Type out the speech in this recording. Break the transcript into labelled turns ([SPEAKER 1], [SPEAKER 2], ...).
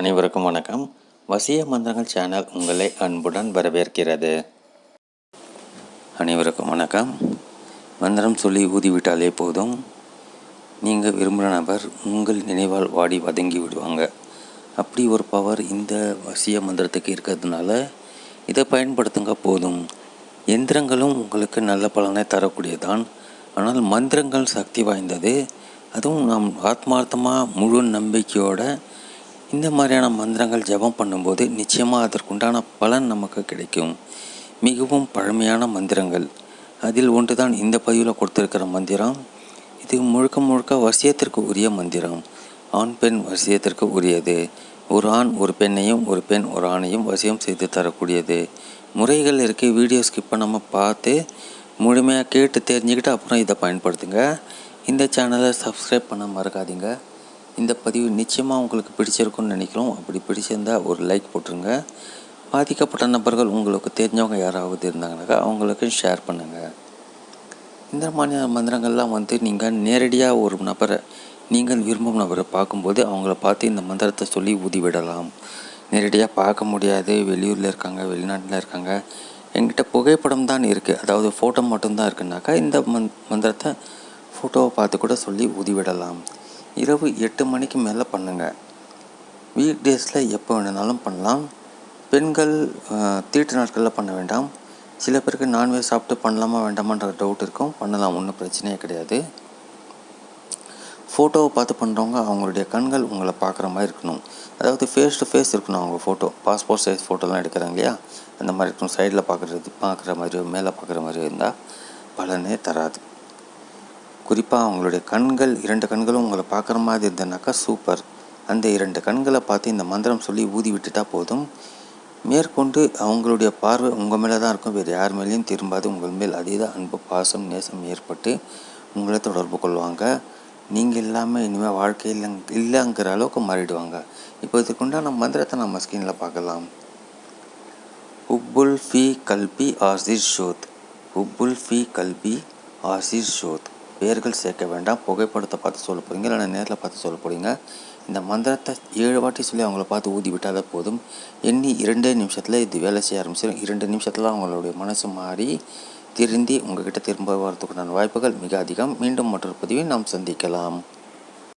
[SPEAKER 1] அனைவருக்கும் வணக்கம். வசிய மந்திரங்கள் சேனல் உங்களை அன்புடன் வரவேற்கிறது. அனைவருக்கும் வணக்கம். மந்திரம் சொல்லி ஊதிவிட்டாலே போதும். நீங்கள் விரும்புகிற நபர் உங்கள் நினைவால் வாடி வதங்கி விடுவாங்க. அப்படி ஒரு பவர் இந்த வசிய மந்திரத்துக்கு இருக்கிறதுனால இதை பயன்படுத்துங்க போதும். எந்திரங்களும் உங்களுக்கு நல்ல பலனை தரக்கூடியதான் ஆனால் மந்திரங்கள் சக்தி வாய்ந்தது. அதுவும் நாம் ஆத்மார்த்தமாக முழு நம்பிக்கையோடு இந்த மாதிரியான மந்திரங்கள் ஜெபம் பண்ணும்போது நிச்சயமாக அதற்குண்டான பலன் நமக்கு கிடைக்கும். மிகவும் பழமையான மந்திரங்கள். அதில் ஒன்று தான் இந்த பதிவில் கொடுத்துருக்கிற மந்திரம். இது முழுக்க முழுக்க வசியத்திற்கு உரிய மந்திரம். ஆண் பெண் வசியத்திற்கு உரியது. ஒரு ஆண் ஒரு பெண்ணையும் ஒரு பெண் ஒரு ஆணையும் வசியம் செய்து தரக்கூடியது. முறைகள் இருக்குது வீடியோ ஸ்கிப் பண்ணாமல் பார்த்து முழுமையாக கேட்டு தெரிஞ்சுக்கிட்டு அப்புறம் இதை பயன்படுத்துங்க. இந்த சேனலை சப்ஸ்கிரைப் பண்ண மறக்காதீங்க. இந்த பதிவு நிச்சயமாக உங்களுக்கு பிடிச்சிருக்கும்னு நினைக்கிறோம். அப்படி பிடிச்சிருந்தால் ஒரு லைக் போட்டுருங்க. பாதிக்கப்பட்ட நபர்கள் உங்களுக்கு தெரிஞ்சவங்க யாராவது இருந்தாங்கனாக்கா அவங்களுக்கு ஷேர் பண்ணுங்கள் இந்த மாதிரியான மந்திரங்கள்லாம் வந்து நீங்கள் நேரடியாக ஒரு நபரை நீங்கள் விரும்பும் நபரை பார்க்கும்போது அவங்கள பார்த்து இந்த மந்திரத்தை சொல்லி ஊதிவிடலாம். நேரடியாக பார்க்க முடியாது. வெளியூரில் இருக்காங்க வெளிநாட்டில் இருக்காங்க. என்கிட்ட புகைப்படம் தான் இருக்குது அதாவது ஃபோட்டோ மட்டும்தான் இருக்குனாக்கா இந்த மந் மந்திரத்தை ஃபோட்டோவை பார்த்து கூட சொல்லி ஊதிவிடலாம். விடலாம் இரவு எட்டு மணிக்கு மேலே பண்ணுங்கள் வீக் டேஸில் எப்போ வேணுனாலும் பண்ணலாம். பெண்கள் தீட்டு நாட்களில் பண்ண வேண்டாம். சில பேருக்கு நான்வெஜ் சாப்பிட்டு பண்ணலாமா வேண்டாமான்ற டவுட் இருக்கும். பண்ணலாம் ஒன்றும் பிரச்சனையே கிடையாது. ஃபோட்டோவை பார்த்து பண்ணுறவங்க அவங்களுடைய கண்கள் உங்களை பார்க்குற மாதிரி இருக்கணும். அதாவது ஃபேஸ் டு ஃபேஸ் இருக்கணும் அவங்க ஃபோட்டோ பாஸ்போர்ட் சைஸ் ஃபோட்டோலாம் எடுக்கிறாங்க இல்லையா? அந்த மாதிரி இருக்கணும். சைடில் பார்க்குறது பார்க்குற மாதிரியோ மேலே பார்க்குற மாதிரியோ இருந்தால் பலனே தராது. குறிப்பாக அவங்களுடைய கண்கள் இரண்டு கண்களும் உங்களை பார்க்குற மாதிரி இருந்தனாக்கா சூப்பர் அந்த இரண்டு கண்களை பார்த்து இந்த மந்திரம் சொல்லி ஊதி விட்டுட்டா போதும். மேற்கொண்டு அவங்களுடைய பார்வை உங்கள் மேலே தான் இருக்கும். வேறு யார் மேலேயும் திரும்பாது. உங்கள் மேல் அதீத அன்பு பாசம் நேசம் ஏற்பட்டு உங்களை தொடர்பு கொள்வாங்க. நீங்கள் இல்லாமல் இனிமேல் வாழ்க்கையில் இல்லைங்கிற அளவுக்கு மாறிடுவாங்க. இப்போ இதுக்குண்டான மந்திரத்தை நம்ம ஸ்க்ரீனில் பார்க்கலாம். உப்புல் ஃபி கல்பி ஆசிர் ஷோத் உப்புல் ஃபி கல்பி ஆசிர் ஷோத் பெயர்கள் சேர்க்க வேண்டாம் புகைப்படத்தை பார்த்து சொல்ல போகிறீங்க இல்லைனா நேரில் பார்த்து சொல்ல போகிறீங்க இந்த மந்திரத்தை ஏழு வாட்டி சொல்லி அவங்கள பார்த்து ஊதி விட்டாலே போதும். எண்ணி இரண்டே நிமிஷத்தில் இது வேலை செய்ய ஆரம்பிச்சிடும் இரண்டு நிமிஷத்தில் அவங்களுடைய மனசு மாறி திருந்தி உங்ககிட்ட திரும்ப வரதுக்குண்டான வாய்ப்புகள் மிக அதிகம். மீண்டும் மற்றொரு பதிவை நாம் சந்திக்கலாம்.